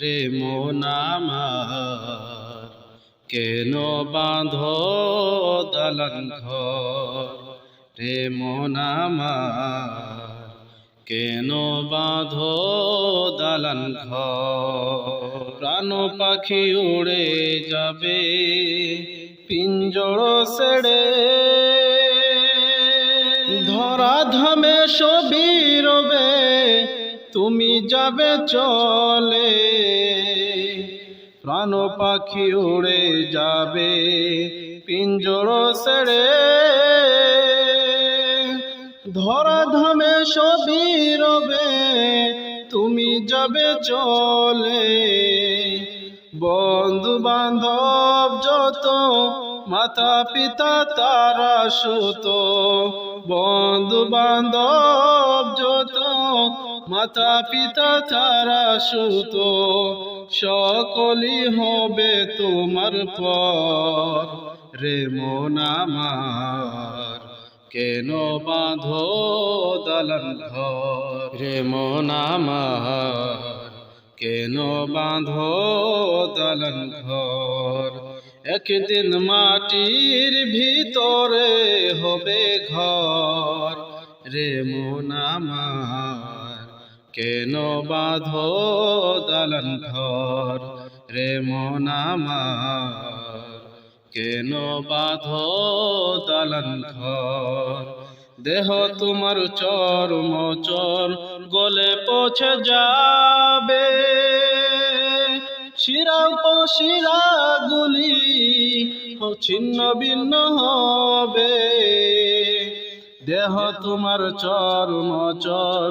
রে মোনামার কেন বাঁধ দালান ঘর? রে মোনামার কেন বাঁধ দালান প্রাণ পাখি উড়ে যাবে, পিঞ্জর সেড়ে ধরা ধামে রবে তুমি যাবে চলে, প্রাণ পাখি উড়ে যাবে, পিঞ্জর সেড়ে ধরা ধামে সবই রবে, তুমি যাবে চলে। বন্ধু বান্ধব যত, মাতা পিতা তারা সুত বন্ধু বান্ধব যত মাতা পিতা তারা সুত সকলই হবে তোমার পর। রে মোনামার কেন বাঁধো দালান ঘর? রে কেন বাঁধো দালান ঘর? একদিন মাটির ভিতরে হবে ঘর। রে মোনামার কেন বাঁধো দালান ঘর রে মোনামার কেন বাঁধো দালান ঘর? দেহ তোমার চর, গলে পৌঁছে যাবে। শিরা শিরা গুলি ছিন্ন ভিন্ন হবে। দেহ তোমার চর্ম চর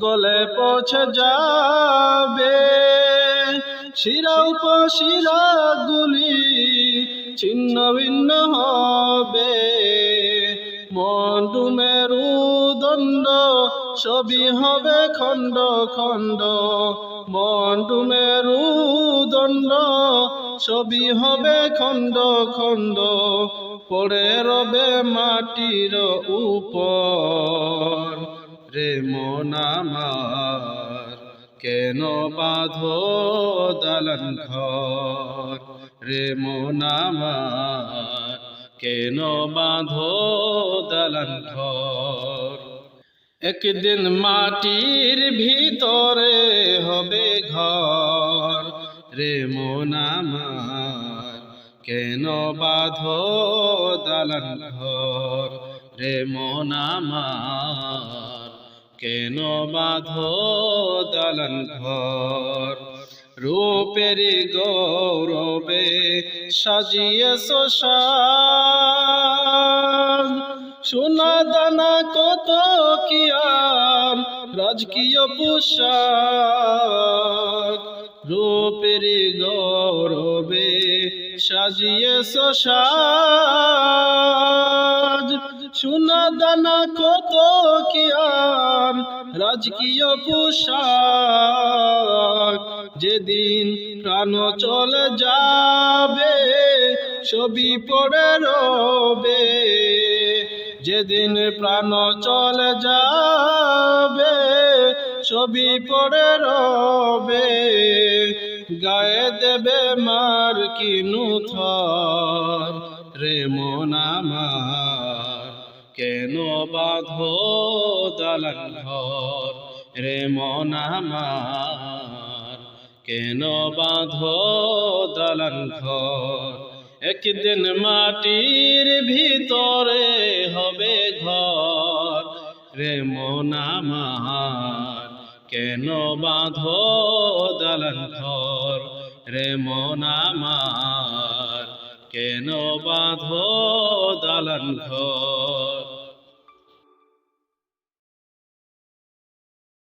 গলে পৌঁছে যাবে। শিরা শিরা গুলি ছিন্ন ভিন্ন হবে। মন্ডু মেরু দণ্ড সবই হবে খণ্ড খণ্ড। মন্ডু মেরু দণ্ড সবই হবে খণ্ড খণ্ড। পড়ে রবে মাটির উপর। রে মোনামার কেন বাঁধো দালান ঘর? রে মোনামার কেন বাঁধো দালান ঘর? একদিন মাটির ভিতরে হবে ঘর। রে মোনামার কেন বাঁধো দালান ঘর? রে মোনামার কেন বাঁধো দালান ঘর? রূপের গৌরবে সাজিয়ে শ্মশান সোনা দানা কত কি আর রাজকীয় পোশাক। রূপের গৌরবে সাজিয়ে শ্মশান সোনা দানা কত কি আর, রাজকীয় পোশাক। যেদিন প্রাণ চলে যাবে ছবি পড়ে রবে। যেদিন প্রাণ চলে যাবে ছবি পড়ে রবে। গায়ে দেবে মার কিনু রে মোনামার কেন বাঁধো দালান ঘর? রে মোনামার কেন বাঁধো দালান ঘর? একদিন মাটির ভিতরে হবে ঘর। রে মোনামার কেন বাঁধো দালান ঘর? রে মনামার কেন বাঁধো দালান ঘর?